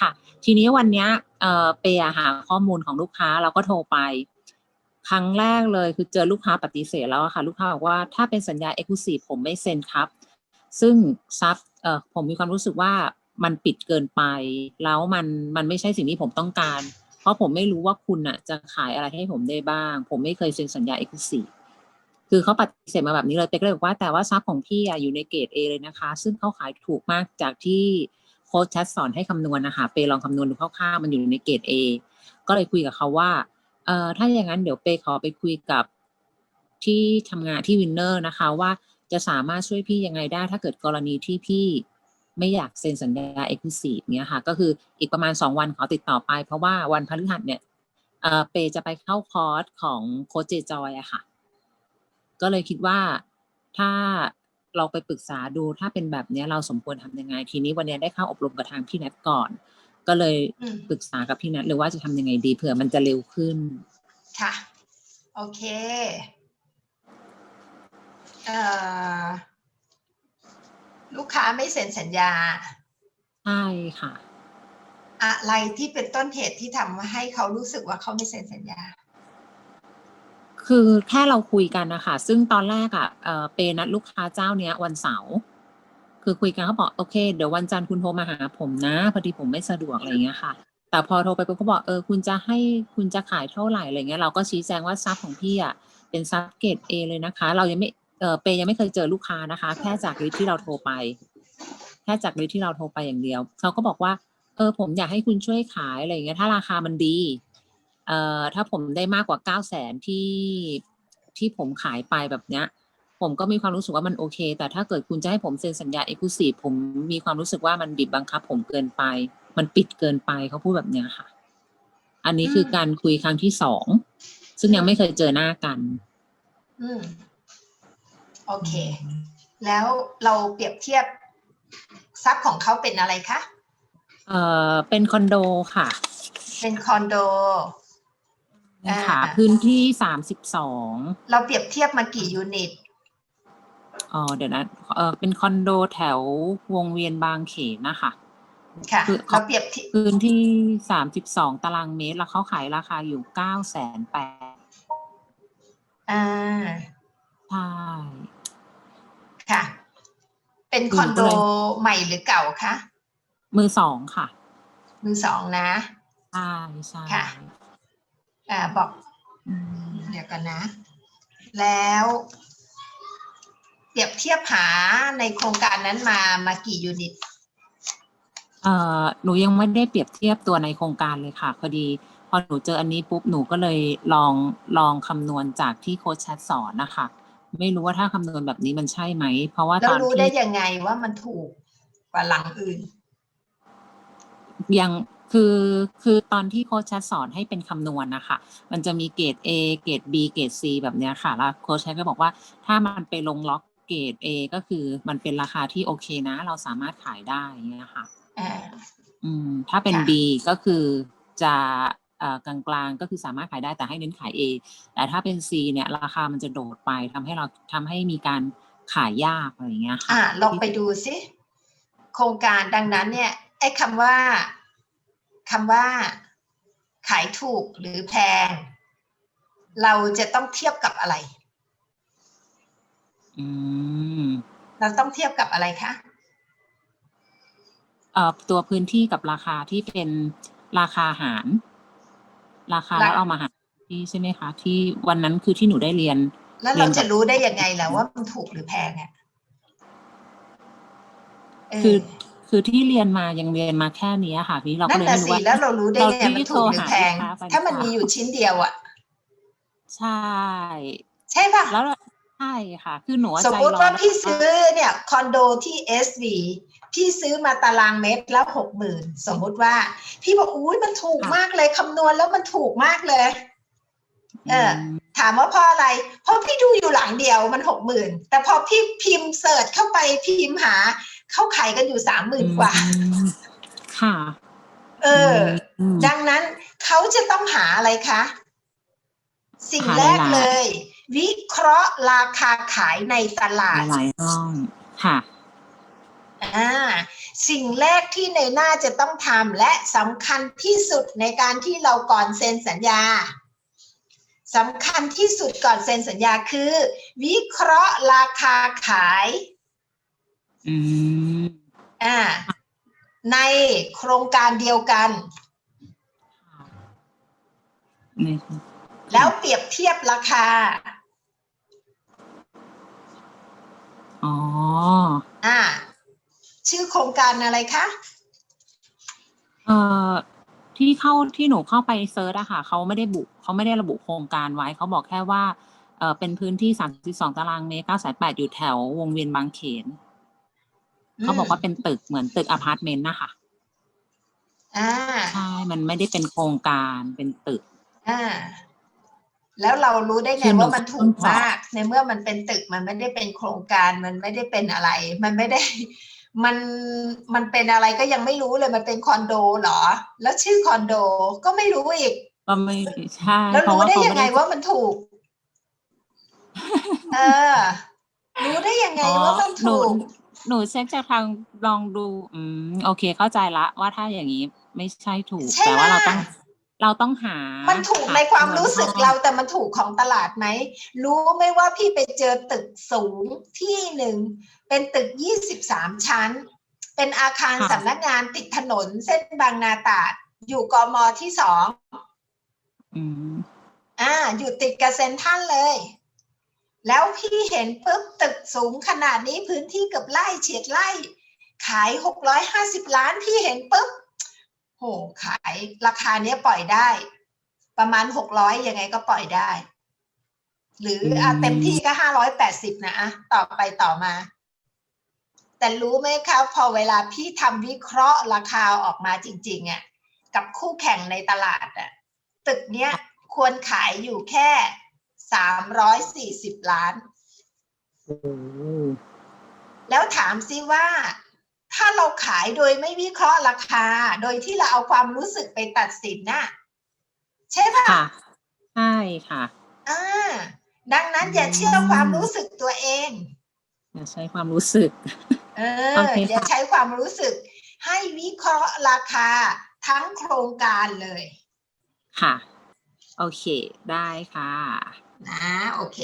ค่ะ ทีนี้วันนี้เออเปย์อะหาข้อมูลของลูกค้าเราก็โทรไป ครั้งแรกเลยคือเจอลูกค้าปฏิเสธแล้วค่ะ ลูกค้าบอกว่าถ้าเป็นสัญญาเอ็กซ์คลูซีฟผมไม่เซ็นครับ ซึ่งซับเออผมมีความรู้สึกว่ามันปิดเกินไป แล้วมันมันไม่ใช่สิ่งที่ผมต้องการ เพราะผมไม่รู้ว่าคุณอะจะขายอะไรให้ผมได้บ้าง ผมไม่เคยเซ็นสัญญาเอ็กซ์คลูซีฟคือเขาปฏิเสธมาแบบนี้เลยเป๊กก็เลยบอกว่าแต่ว่าซับของพี่อะอยู่ในเกรด A เลยนะคะ ซึ่งเขาขายถูกมากจากที่ โค้ชแชทสอนให้คำนวณนะคะเปลองคำนวณดูคร่าวๆมันอยู่ในเกรด A ก็เลยคุยกับเขาว่าเอ่อถ้าอย่างนั้นเดี๋ยวเปขอไปคุยกับที่ทำงานที่วินเนอร์นะคะว่าจะสามารถช่วยพี่ยังไงได้ ถ้าเกิดกรณีที่พี่ไม่อยากเซ็นสัญญาเอ็กซ์คลูซีฟเนี่ยค่ะก็คืออีกประมาณสองวันขอติดต่อไป เพราะว่าวันพฤหัสเนี่ยเอ่อเปจะไปเข้าคอร์สของโค้ชเจจอยอะค่ะ ก็เลยคิดว่าถ้า เราไปปรึกษาดูถ้าเป็นแบบเนี้ยเราสมควรทำยังไง ทีนี้วันเนี้ยได้เข้าอบรมกับทางพี่แนทก่อน ก็เลยอืมปรึกษากับพี่แนทเลยว่าจะทำยังไงดีเผื่อมันจะเร็วขึ้น ค่ะ โอเคเอ่อลูกค้าไม่เซ็นสัญญา ใช่ค่ะ อะไรที่เป็นต้นเหตุที่ทำให้เขารู้สึกว่าเขาไม่เซ็นสัญญา คือแค่เราคุยกันนะคะซึ่งตอนแรกอะ่ะเปนัดลูกค้าเจ้าเนี้ยวันเสาร์คือคุยกันเขาบอกโอเค เดี๋ยววันจันทร์คุณโทรมาหาผมนะพอดีผมไม่สะดวกอะไรเงี้ยค่ะ แต่พอโทรไปปุ๊บเขาบอกเออคุณจะให้คุณจะขายเท่าไหร่อะไรเงี้ยเราก็ชี้แจงว่าซับของพี่อะเป็นซับเกรดเอเลยนะคะ เรายังไม่เออเปยังไม่เคยเจอลูกค้านะคะ แค่จากลิสที่เราโทรไป แค่จากลิสที่เราโทรไปอย่างเดียวเขาก็บอกว่าเออผมอยากให้คุณช่วยขายอะไรเงี้ยถ้าราคามันดี เอ่อถ้าผมได้มากกว่าเก้าแสนที่ที่ผมขายไปแบบเนี้ย ผมก็มีความรู้สึกว่ามันโอเค แต่ถ้าเกิดคุณจะให้ผมเซ็นสัญญาเอก u s ซีผมมีความรู้สึกว่ามันบีบบังคับ ผมเกินไป มันปิดเกินไปเขาพูดแบบเนี้ยค่ะ อันนี้คือมการคุยครั้งที่สองซึ่งยังไม่เคยเจอหน้ากัน อืมโอเค แล้วเราเปรียบเทียบทรัพย์ของเขาเป็นอะไรคะ เอ่อเป็นคอนโดค่ะ เป็นคอนโดอ่า ค่ะพื้นที่สามสิบสองเราเปรียบเทียบมากี่ยูนิตอ๋อเดี๋ยวนะเออเป็นคอนโดแถววงเวียนบางเขนนะคะค่ะคือเราเปรียบเทียบพื้นที่สามสิบสองตารางเมตร แล้วเขาขายราคาอยู่เก้าแสนแปดอ่าใช่ค่ะ เป็นอืมคอนโดก็เลยใหม่หรือเก่าคะมือสองค่ะ มือสองนะใช่ใช่ค่ะ อ่าบอกอืมเดี๋ยวกันนะ แล้วเปรียบเทียบหาในโครงการนั้นมามากี่ยูนิตเอ่อหนูยังไม่ได้เปรียบเทียบตัวในโครงการเลยค่ะพอดี พอหนูเจออันนี้ปุ๊บหนูก็เลยลองลองคำนวณจากที่โค้ชแชทสอนนะคะไม่รู้ว่าถ้าคำนวณแบบนี้มันใช่ไหม เพราะว่าแล้วตอนรู้ที่ได้ยังไงว่ามันถูกกว่าหลังอื่น ยัง คือคือตอนที่โค้ชแชทสอนให้เป็นคำนวณนะคะ มันจะมีเกรด A เกรด B เกรด C แบบเนี้ยค่ะ แล้วโค้ชแชทก็บอกว่าถ้ามันไปลงล็อกเกรด A ก็คือมันเป็นราคาที่โอเคนะ เราสามารถขายได้อย่างเงี้ยค่ะอ่าอืม ถ้าเป็นค่ะ B ก็คือจะเอ่อกลางๆก็คือสามารถขายได้แต่ให้เน้นขาย A แต่ถ้าเป็น C เนี่ยราคามันจะโดดไปทำให้เราทำให้มีการขายยากอะไรอย่างเงี้ยค่ะอ่าลองไปดูสิโครงการดังนั้นเนี่ยไอ้คำว่า คำว่า ขายถูกหรือแพง เราจะต้องเทียบกับอะไร อืม เราต้องเทียบกับอะไรคะเอ่อตัวพื้นที่กับราคาที่เป็นราคาหาร ราคาแล้วเอามาหารที่ใช่ไหมคะ ที่วันนั้นคือที่หนูได้เรียน แล้วเราจะรู้ได้ยังไงล่ะว่ามันถูกหรือแพงอะเคือ คือที่เรียนมายังเรียนมาแค่นี้ค่ะพี่เราก็นั่นเลยน่ะไม่รู้สิว่า แล้วเรารู้ได้ไงเราที่มันถูกหรือแพง โทรหาลูกค้าไป ถ้ามันหรือเปล่ามีมีอยู่ชิ้นเดียวอะ ใช่ ใช่ป่ะ แล้วใช่ค่ะ คือหนูอะสมใจมติร้อว่านนะพี่ซื้อเนี่ยคอนโดที่ SV พี่ซื้อมาตารางเมตรแล้วหกหมื่นสมมุติว่า พี่บอกอุ้ยมันถูกมากเลยคำนวณแล้วมันถูกมากเลย เออ มถามว่าเพราะอะไร เพราะพี่ดูอยู่หลังเดียวมันหกหมื่นแต่พอพี่พิมพ์เสิร์ชเข้าไปพิมพ์หา เข้าขายกันอยู่สามหมื่นกว่าอืมค่ะ เออมดังนั้นเขาจะต้องหาอะไรคะ สิ่งหาแรกหลายๆเลย วิเคราะห์ราคาขายในตลาดหลายๆห้องค่ะอ่าสิ่งแรกที่ในหน้าจะต้องทำและสำคัญที่สุดในการที่เราก่อนเซ็นสัญญาสำคัญที่สุดก่อนเซ็นสัญญาคือ วิเคราะห์ราคาขาย อืมอ่าในโครงการเดียวกัน นี่แล้วเปรียบเทียบราคา อ๋อ อ่า ชื่อโครงการอะไรคะ เอ่อ ที่เข้าที่หนูเข้าไปเซิร์ชอะค่ะ เขาไม่ได้บุเขาไม่ได้ระบุโครงการไว้ เขาบอกแค่ว่า เออเป็นพื้นที่ 32 ตารางเมตร908 อยู่แถววงเวียนบางเขน เขาบอกว่าเป็นตึกเหมือนตึกอพาร์ตเมนต์นะคะอ่า ใช่มันไม่ได้เป็นโครงการเป็นตึก อ่า แล้วเรารู้ได้ไงคือหนูว่ามันถูกมาก ในเมื่อมันเป็นตึกมันไม่ได้เป็นโครงการมันไม่ได้เป็นอะไร มันไม่ได้ มันมันเป็นอะไรก็ยังไม่รู้เลยมันเป็นคอนโดเหรอ แล้วชื่อคอนโดก็ไม่รู้อีก ก็ไม่ใช่แล้วเพราะรู้ว่าได้เขายังไม่ไงได้ ว่ามันถูก เออ รู้ได้ยังไงว่ามันหนูถูก หนู เช็คจากทางลองดู อืม โอเค เข้าใจละ ว่าถ้าอย่างนี้ไม่ใช่ถูก ใช่แต่ว่าไหมเราต้อง เราต้องหา มันถูกหในความรู้สึกงินเราแต่มันถูกของตลาดไหม รู้ไหมว่าพี่ไปเจอตึกสูงที่หนึ่ง เป็นตึก23ชั้น เป็นอาคารสำนักงานติดถนนเส้นบางนาตราด อยู่กมที่สอง อืม อ่า อยู่ติดกับเซ็นทรัลเลย แล้วพี่เห็นปุ๊บตึกสูงขนาดนี้พื้นที่เกือบไร่เฉียดไร่ ขาย650ล้านพี่เห็นปุ๊บโหขายราคาเนี้ยปล่อยได้ ประมาณ600ยังไงก็ปล่อยได้ หรืออะอืมเต็มที่ก็580นะอะต่อไปต่อมา แต่รู้ไหมครับพอเวลาพี่ทำวิเคราะห์ราคาออกมาจริงๆอะกับคู่แข่งในตลาดอะตึกเนี้ยควรขายอยู่แค่ 340ล้านโอ้แล้วถามซิว่า ถ้าเราขายโดยไม่วิเคราะห์ราคา โดยที่เราเอาความรู้สึกไปตัดสินน่ะใช่ป่ะค่ะใช่ค่ะอ่าดังนั้นอย่าเชื่อความรู้สึกตัวเอง อย่าใช้ความรู้สึก เอโออเคอย่าค่ะใช้ความรู้สึก ให้วิเคราะห์ราคาทั้งโครงการเลย ค่ะ โอเค ได้ค่ะ นะโอเค